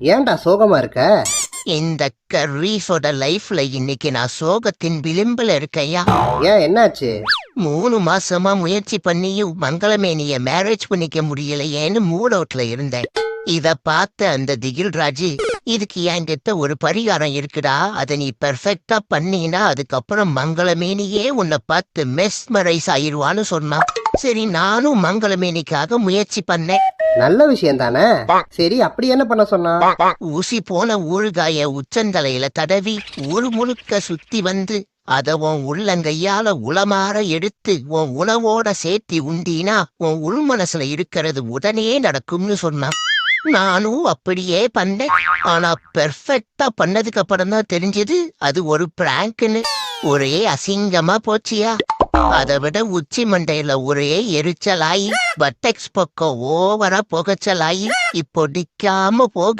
ஏன்டா சோகமா இருக்க? இந்த கர்ரீஸோட லைஃப்ல இன்னைக்கு நான் சோகத்தின் விளிம்புல இருக்கையா ஏன் என்னாச்சு? மூணு மாசமா முயற்சி பண்ணியும் மங்களமேனிய மேரேஜ் பண்ணிக்க முடியலையேன்னு மூட் அவுட்ல இருந்தேன். இத பார்த்த அந்த திகில் ராஜி இதுக்கு என்கிட்ட ஒரு பரிகாரம் இருக்குடா அதை நீ பெர்ஃபெக்டா பண்ணீனா அதுக்கப்புறம் மங்களமேனியே உன்னை பார்த்து மெஸ்மரைஸ் ஆயிருவான்னு சொன்னான். சரி நானும் மங்களமேனிக்காக முயற்சி பண்ணேன். நல்ல விஷயம் தானே சரி அப்படி என்ன பண்ண சொன்னா? ஊசி போன ஊறுகாய உச்சந்தலையில தடவி ஊர் முழுக்க சுத்தி வந்து அத உன் உள்ளங்கையால உளமாற எடுத்து உன் உணவோட சேர்த்தி உண்டீனா உன் உள் மனசுல இருக்கிறது உடனே நடக்கும்னு சொன்னான். நானும் அப்படியே பண்ணேன். ஆனா பெர்ஃபெக்டா பண்ணதுக்கு அப்புறம் தான் தெரிஞ்சது அது ஒரு பிராங்க்னு ஒரே அசிங்கமா போச்சியா? அதை விட உச்சி மண்டையில ஒரே எரிச்சலாயி பட்டெக்ஸ் பக்கம் ஓவரா புகைச்சலாயி இப்போ நிக்காம போகுது.